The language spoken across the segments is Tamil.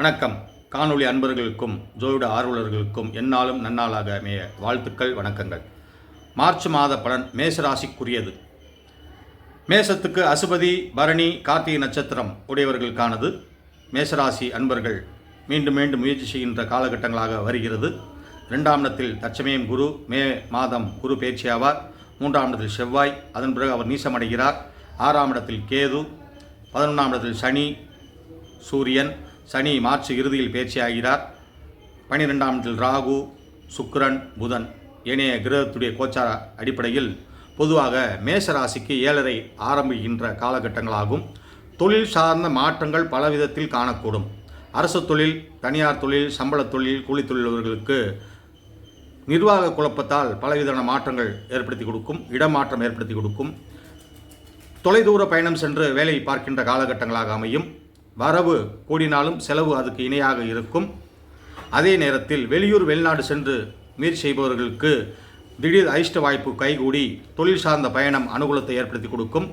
வணக்கம். காணொளி அன்பர்களுக்கும் ஜோதிட ஆர்வலர்களுக்கும் எந்நாளும் நன்னாளாக அமைய வாழ்த்துக்கள் வணக்கங்கள். மார்ச் மாத பலன் மேசராசிக்குரியது. மேசத்துக்கு அசுபதி பரணி கார்த்திகை நட்சத்திரம் உடையவர்களுக்கானது மேசராசி அன்பர்கள் மீண்டும் மீண்டும் முயற்சி செய்கின்ற காலகட்டங்களாக வருகிறது. ரெண்டாம் இடத்தில் தச்சமயம் குரு மே மாதம் குரு பேச்சியாவார் மூன்றாம் இடத்தில் செவ்வாய் அதன் பிறகு அவர் நீசமடைகிறார். ஆறாம் இடத்தில் கேது பதினொன்றாம் இடத்தில் சனி சூரியன் சனி மார்ச் இறுதியில் பேச்சியாகிறார். பனிரெண்டாம் இடத்தில் ராகு சுக்கிரன் புதன் ஏனைய கிரகத்துடைய கோச்சார அடிப்படையில் பொதுவாக மேஷ ராசிக்கு ஏழரை ஆரம்பிக்கின்ற காலகட்டங்களாகும். தொழில் சார்ந்த மாற்றங்கள் பல விதத்தில் காணக்கூடும். அரசு தொழில் தனியார் தொழில் சம்பள தொழில் கூலி தொழிலவர்களுக்கு நிர்வாக குழப்பத்தால் பலவிதமான மாற்றங்கள் ஏற்படுத்தி கொடுக்கும் இடமாற்றம் ஏற்படுத்தி கொடுக்கும். தொலைதூர பயணம் சென்று வேலை பார்க்கின்ற காலகட்டங்களாக அமையும். வரவு கூடினாலும் செலவு அதுக்கு இணையாக இருக்கும். அதே நேரத்தில் வெளியூர் வெளிநாடு சென்று முயற்சி செய்பவர்களுக்கு திடீர் அதிர்ஷ்ட வாய்ப்பு கைகூடி தொழில் சார்ந்த பயணம் அனுகூலத்தை ஏற்படுத்தி கொடுக்கும்.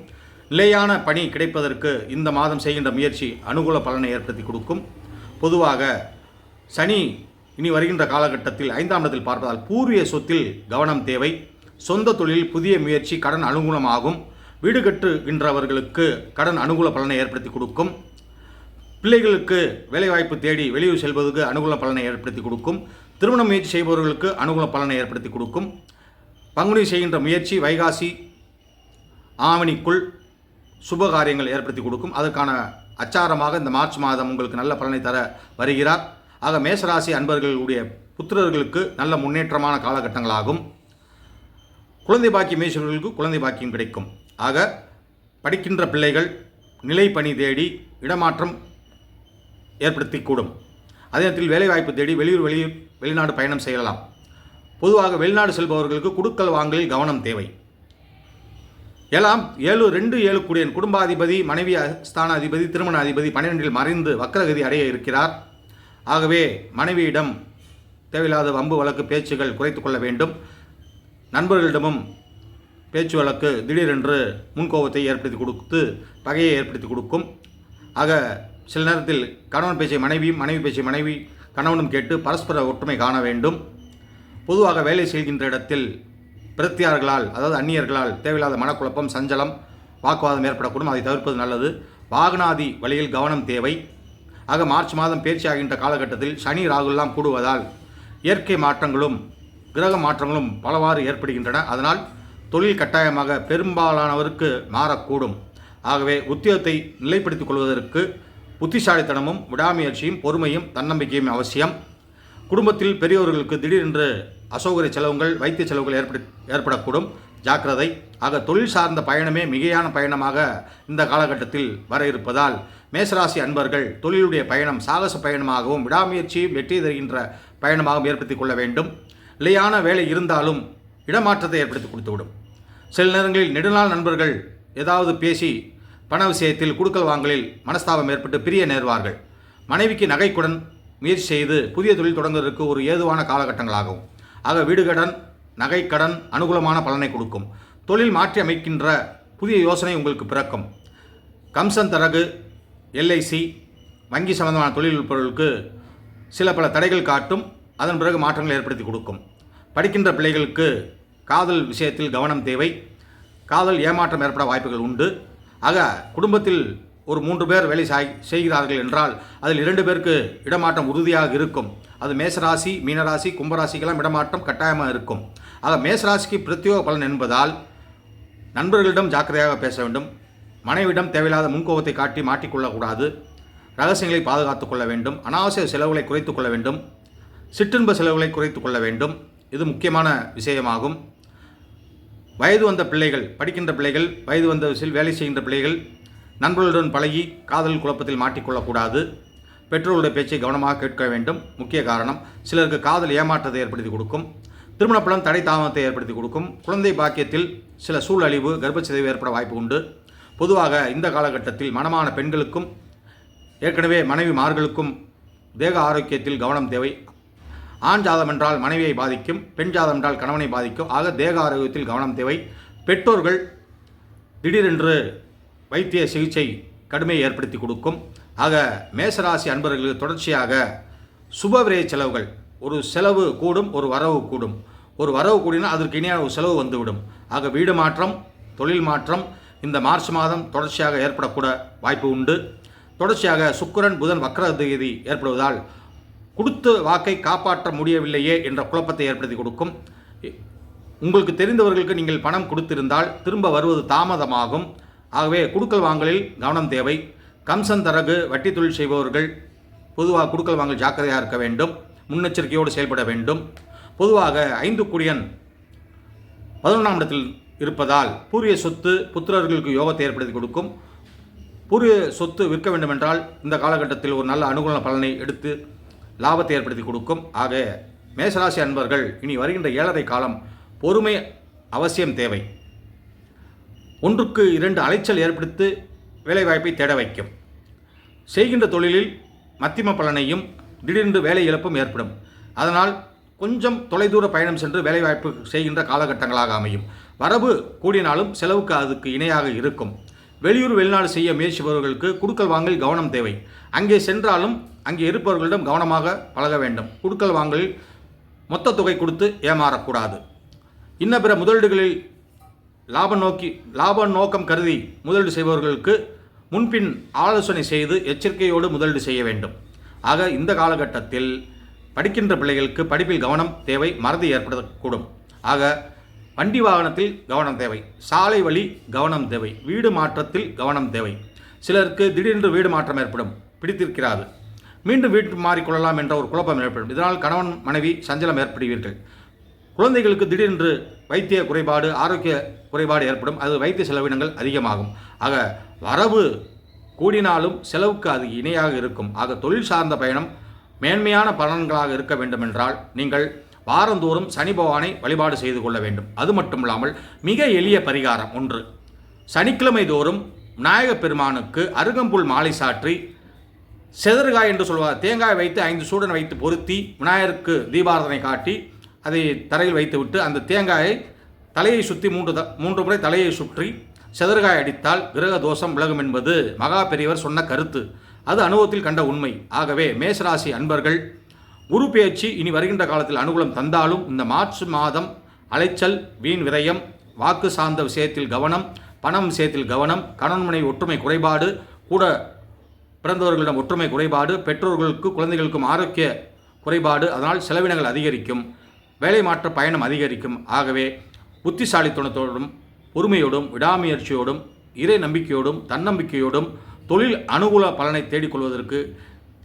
நிலையான பணி கிடைப்பதற்கு இந்த மாதம் செய்கின்ற முயற்சி அனுகூல பலனை ஏற்படுத்தி கொடுக்கும். பொதுவாக சனி இனி வருகின்ற காலகட்டத்தில் ஐந்தாம் இடத்தில் பார்ப்பதால் பூர்வீக சொத்தில் கவனம் தேவை. சொந்த தொழில் புதிய முயற்சி கடன் அனுகூலமாகும். வீடு கட்டுகின்றவர்களுக்கு கடன் அனுகூல பலனை ஏற்படுத்தி கொடுக்கும். பிள்ளைகளுக்கு வேலைவாய்ப்பு தேடி வெளியூர் செல்வதற்கு அனுகூல பலனை ஏற்படுத்தி கொடுக்கும். திருமண முயற்சி செய்பவர்களுக்கு அனுகூல பலனை ஏற்படுத்தி கொடுக்கும். பங்குனி செய்கின்ற முயற்சி வைகாசி ஆவணிக்குள் சுப காரியங்கள் ஏற்படுத்தி கொடுக்கும். அதற்கான அச்சாரமாக இந்த மார்ச் மாதம் உங்களுக்கு நல்ல பலனை தர வருகிறார். ஆக மேசராசி அன்பர்களுடைய புத்திரர்களுக்கு நல்ல முன்னேற்றமான காலகட்டங்களாகும். குழந்தை பாக்கியம் மேசர்களுக்கு குழந்தை பாக்கியம் கிடைக்கும். ஆக படிக்கின்ற பிள்ளைகள் நிலை பணி தேடி இடமாற்றம் ஏற்படுத்தி கூடும் அதே நேரத்தில் வேலைவாய்ப்பு தேடி வெளியூர் வெளி வெளிநாடு பயணம் செய்யலாம். பொதுவாக வெளிநாடு செல்பவர்களுக்கு குடுக்கல் வாங்கலில் கவனம் தேவை. ஏழாம் ஏழு ரெண்டு ஏழு கூடியன் குடும்பாதிபதி மனைவி ஸ்தான அதிபதி திருமண அதிபதி பன்னிரெண்டில் மறைந்து வக்கரகதி அடைய இருக்கிறார். ஆகவே மனைவியிடம் தேவையில்லாத வம்பு வழக்கு பேச்சுகள் குறைத்து கொள்ள வேண்டும். நண்பர்களிடமும் பேச்சு வழக்கு திடீரென்று முன்கோபத்தை ஏற்படுத்தி கொடுத்து பகையை ஏற்படுத்தி கொடுக்கும். ஆக சில நேரத்தில் கணவன் பேச்சை மனைவியும் மனைவி பேச்சை மனைவி கணவனும் கேட்டு பரஸ்பர ஒற்றுமை காண வேண்டும். பொதுவாக வேலை செய்கின்ற இடத்தில் பிரத்தியார்களால் அதாவது அந்நியர்களால் தேவையில்லாத மனக்குழப்பம் சஞ்சலம் வாக்குவாதம் ஏற்படக்கூடும். அதை தவிர்ப்பது நல்லது. வாகனாதி வழியில் கவனம் தேவை. ஆக மார்ச் மாதம் பேச்சு ஆகின்ற காலகட்டத்தில் சனி ராகுலாம் கூடுவதால் இயற்கை மாற்றங்களும் கிரக மாற்றங்களும் பலவாறு ஏற்படுகின்றன. அதனால் தொழில் கட்டாயமாக பெரும்பாலானவருக்கு மாறக்கூடும். ஆகவே உத்தியோகத்தை நிலைப்படுத்திக் கொள்வதற்கு புத்திசாலித்தனமும் விடாமுயற்சியும் பொறுமையும் தன்னம்பிக்கையும் அவசியம். குடும்பத்தில் பெரியவர்களுக்கு திடீரென்று அசௌகரிய செலவுகள் வைத்திய செலவுகள் ஏற்பட ஏற்படக்கூடும். ஜாக்கிரதை. ஆக தொழில் சார்ந்த பயணமே மிகையான பயணமாக இந்த காலகட்டத்தில் வர இருப்பதால் மேசராசி அன்பர்கள் தொழிலுடைய பயணம் சாகச பயணமாகவும் விடாமுயற்சியும் வெற்றி தருகின்ற பயணமாகவும் ஏற்படுத்தி கொள்ள வேண்டும். நிலையான வேலை இருந்தாலும் இடமாற்றத்தை ஏற்படுத்தி கொடுத்துவிடும். சில நேரங்களில் நெடுநாள் நண்பர்கள் ஏதாவது பேசி பண விஷயத்தில் குடுக்கல் வாங்கலில் மனஸ்தாபம் ஏற்பட்டு பிரிய நேர்வார்கள். மனைவிக்கு நகைக்குடன் முயற்சி செய்து புதிய தொழில் தொடங்குவதற்கு ஒரு ஏதுவான காலகட்டங்களாகும். ஆக வீடுகடன் நகைக்கடன் அனுகூலமான பலனை கொடுக்கும். தொழில் மாற்றி அமைக்கின்ற புதிய யோசனை உங்களுக்கு பிறக்கும். கம்சன் தரகு எல்ஐசி வங்கி சம்பந்தமான தொழில் சில பல தடைகள் காட்டும். அதன் பிறகு மாற்றங்கள் ஏற்படுத்தி கொடுக்கும். படிக்கின்ற பிள்ளைகளுக்கு காதல் விஷயத்தில் கவனம் தேவை. காதல் ஏமாற்றம் ஏற்பட வாய்ப்புகள் உண்டு. ஆக குடும்பத்தில் ஒரு மூன்று பேர் வேலை சாய் செய்கிறார்கள் என்றால் அதில் இரண்டு பேருக்கு இடமாற்றம் உறுதியாக இருக்கும். அது மேசராசி மீனராசி கும்பராசிக்கெல்லாம் இடமாற்றம் கட்டாயமாக இருக்கும். ஆக மேசராசிக்கு பிரத்யோக பலன் என்பதால் நண்பர்களிடம் ஜாக்கிரதையாக பேச வேண்டும். மனைவிடம் தேவையில்லாத முன்கோபத்தை காட்டி மாட்டிக்கொள்ளக்கூடாது. ரகசியங்களை பாதுகாத்துக் கொள்ள வேண்டும். அனாவசிய செலவுகளை குறைத்துக் கொள்ள வேண்டும். சிற்றின்ப செலவுகளை குறைத்துக் கொள்ள வேண்டும். இது முக்கியமான விஷயமாகும். வயது வந்த பிள்ளைகள் படிக்கின்ற பிள்ளைகள் வயது வந்த வயசில் வேலை செய்கின்ற பிள்ளைகள் நண்பர்களுடன் பழகி காதல் குழப்பத்தில் மாட்டிக்கொள்ளக்கூடாது. பெற்றோருடைய பேச்சை கவனமாக கேட்க வேண்டும். முக்கிய காரணம் சிலருக்கு காதல் ஏமாற்றத்தை ஏற்படுத்தி கொடுக்கும். திருமண தடை தாமதத்தை ஏற்படுத்தி கொடுக்கும். குழந்தை பாக்கியத்தில் சில சூழழிவு கர்ப்பச்சிதைவு ஏற்பட வாய்ப்பு உண்டு. பொதுவாக இந்த காலகட்டத்தில் மனமான பெண்களுக்கும் ஏற்கனவே மனைவி மார்களுக்கும் தேக ஆரோக்கியத்தில் கவனம் தேவை. ஆண் ஜாதம் என்றால் மனைவியை பாதிக்கும் பெண் ஜாதம் என்றால் கணவனை பாதிக்கும். ஆக தேக ஆரோக்கியத்தில் கவனம் தேவை. பெற்றோர்கள் திடீரென்று வைத்திய சிகிச்சை கடுமையை ஏற்படுத்தி கொடுக்கும். ஆக மேசராசி அன்பர்களுக்கு தொடர்ச்சியாக சுபவிரய செலவுகள் ஒரு செலவு கூடும் ஒரு வரவு கூடும். ஒரு வரவு கூடினால் அதற்கு இணையான ஒரு செலவு வந்துவிடும். ஆக வீடு மாற்றம் தொழில் மாற்றம் இந்த மார்ச் மாதம் தொடர்ச்சியாக ஏற்படக்கூட வாய்ப்பு உண்டு. தொடர்ச்சியாக சுக்கிரன் புதன் வக்ரகதி ஏற்படுவதால் கொடுத்த வாக்கை காப்பாற்ற முடியவில்லையே என்ற குழப்பத்தை ஏற்படுத்தி கொடுக்கும். உங்களுக்கு தெரிந்தவர்களுக்கு நீங்கள் பணம் கொடுத்திருந்தால் திரும்ப வருவது தாமதமாகும். ஆகவே குடுக்கல் வாங்கலில் கவனம் தேவை. கம்சன் தரகு வட்டி தொழில் செய்பவர்கள் பொதுவாக குடுக்கல் வாங்கல் ஜாக்கிரதையாக இருக்க வேண்டும். முன்னெச்சரிக்கையோடு செயல்பட வேண்டும். பொதுவாக ஐந்து குடியன் பதினொன்றாம் இடத்தில் இருப்பதால் பூரிய சொத்து புத்திரர்களுக்கு யோகத்தை ஏற்படுத்தி கொடுக்கும். பூரிய சொத்து விற்க வேண்டுமென்றால் இந்த காலகட்டத்தில் ஒரு நல்ல அனுகூல பலனை எடுத்து லாபத்தை ஏற்படுத்தி கொடுக்கும். ஆக மேசராசி அன்பர்கள் இனி வருகின்ற ஏழரை காலம் பொறுமை அவசியம் தேவை. ஒன்றுக்கு இரண்டு அலைச்சல் ஏற்படுத்தி வேலைவாய்ப்பை தேட வைக்கும். செய்கின்ற தொழிலில் மத்திம பலனையும் திடீரென்று வேலை இழப்பும் ஏற்படும். அதனால் கொஞ்சம் தொலைதூர பயணம் சென்று வேலைவாய்ப்பு செய்கின்ற காலகட்டங்களாக அமையும். வரவு கூடினாலும் செலவுக்கு அதுக்கு இணையாக இருக்கும். வெளியூர் வெளிநாடு செய்ய முயற்சிப்பவர்களுக்கு குடுக்கல் வாங்கல் கவனம் தேவை. அங்கே சென்றாலும் அங்கே இருப்பவர்களிடம் கவனமாக பழக வேண்டும். குடுக்கல் வாங்கலில் மொத்த தொகை கொடுத்து ஏமாறக்கூடாது. இன்ன பிற முதலீடுகளில் லாப நோக்கி லாப நோக்கம் கருதி முதலீடு செய்பவர்களுக்கு முன்பின் ஆலோசனை செய்து எச்சரிக்கையோடு முதலீடு செய்ய வேண்டும். ஆக இந்த காலகட்டத்தில் படிக்கின்ற பிள்ளைகளுக்கு படிப்பில் கவனம் தேவை மறதி ஏற்படக்கூடும். ஆக வண்டி வாகனத்தில் கவனம் தேவை. சாலை வழி கவனம் தேவை. வீடு மாற்றத்தில் கவனம் தேவை. சிலருக்கு திடீரென்று வீடு மாற்றம் ஏற்படும். பிடித்திருக்கிறாது மீண்டும் வீட்டு மாறிக்கொள்ளலாம் என்ற ஒரு குழப்பம் ஏற்படும். இதனால் கணவன் மனைவி சஞ்சலம் ஏற்படுவீர்கள். குழந்தைகளுக்கு திடீரென்று வைத்திய குறைபாடு ஆரோக்கிய குறைபாடு ஏற்படும். அது வைத்திய செலவினங்கள் அதிகமாகும். ஆக வரவு கூடினாலும் செலவுக்கு அது இணையாக இருக்கும். ஆக தொழில் சார்ந்த பயணம் மேன்மையான பலன்களாக இருக்க வேண்டுமென்றால் நீங்கள் வாரந்தோறும் சனி பகவானை வழிபாடு செய்து கொள்ள வேண்டும். அது மட்டுமில்லாமல் மிக எளிய பரிகாரம் ஒன்று. சனிக்கிழமை தோறும் விநாயகப் பெருமானுக்கு அருகம்புல் மாலை சாற்றி செதறுகாய் என்று சொல்வார் தேங்காய் வைத்து ஐந்து சூடன் வைத்து பொருத்தி விநாயகருக்கு தீபாரதனை காட்டி அதை தரையில் வைத்துவிட்டு அந்த தேங்காயை தலையை சுற்றி மூன்று த மூன்று முறை தலையை சுற்றி செதறுகாய் அடித்தால் கிரக தோஷம் விலகும் என்பது மகா பெரியவர் சொன்ன கருத்து. அது அனுபவத்தில் கண்ட உண்மை. ஆகவே மேசராசி அன்பர்கள் குரு பேச்சு இனி வருகின்ற காலத்தில் அனுகூலம் தந்தாலும் இந்த மார்ச் மாதம் அலைச்சல் வீண் விரயம் வாக்கு சார்ந்த விஷயத்தில் கவனம் பணம் விஷயத்தில் கவனம் கணவன்மனை ஒற்றுமை குறைபாடு கூட பிறந்தவர்களிடம் ஒற்றுமை குறைபாடு பெற்றோர்களுக்கு குழந்தைகளுக்கும் ஆரோக்கிய குறைபாடு அதனால் செலவினங்கள் அதிகரிக்கும் வேலை மாற்ற பயணம் அதிகரிக்கும். ஆகவே புத்திசாலித்தனத்தோடும் பொறுமையோடும் விடாமுயற்சியோடும் இறை நம்பிக்கையோடும் தன்னம்பிக்கையோடும் தொழில் அனுகூல பலனை தேடிக்கொள்வதற்கு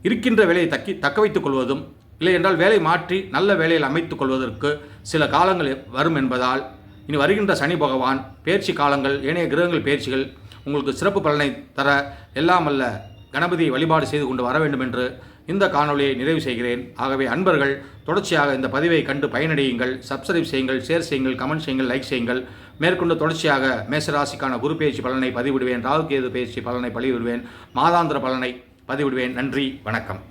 இருக்கின்ற வேலையை தக்கி தக்க வைத்துக் கொள்வதும் இல்லை என்றால் வேலை மாற்றி நல்ல வேலையில் அமைத்துக் கொள்வதற்கு சில காலங்கள் வரும் என்பதால் இனி வருகின்ற சனி பகவான் பயிற்சி காலங்கள் ஏனைய கிரகங்கள் பயிற்சிகள் உங்களுக்கு சிறப்பு பலனை தர எல்லாம் அல்ல கணபதியை வழிபாடு செய்து கொண்டு வர வேண்டும் என்று இந்த காணொலியை நிறைவு செய்கிறேன். ஆகவே அன்பர்கள் தொடர்ச்சியாக இந்த பதிவை கண்டு பயனடையுங்கள். சப்ஸ்கிரைப் செய்யுங்கள் ஷேர் செய்யுங்கள் கமெண்ட் செய்யுங்கள் லைக் செய்யுங்கள். மேற்கொண்டு தொடர்ச்சியாக மேசராசிக்கான குரு பயிற்சி பலனை பதிவிடுவேன். ராகு கேது பயிற்சி பலனை பதிவிடுவேன் மாதாந்திர பலனை பதிவிடுவேன். நன்றி வணக்கம்.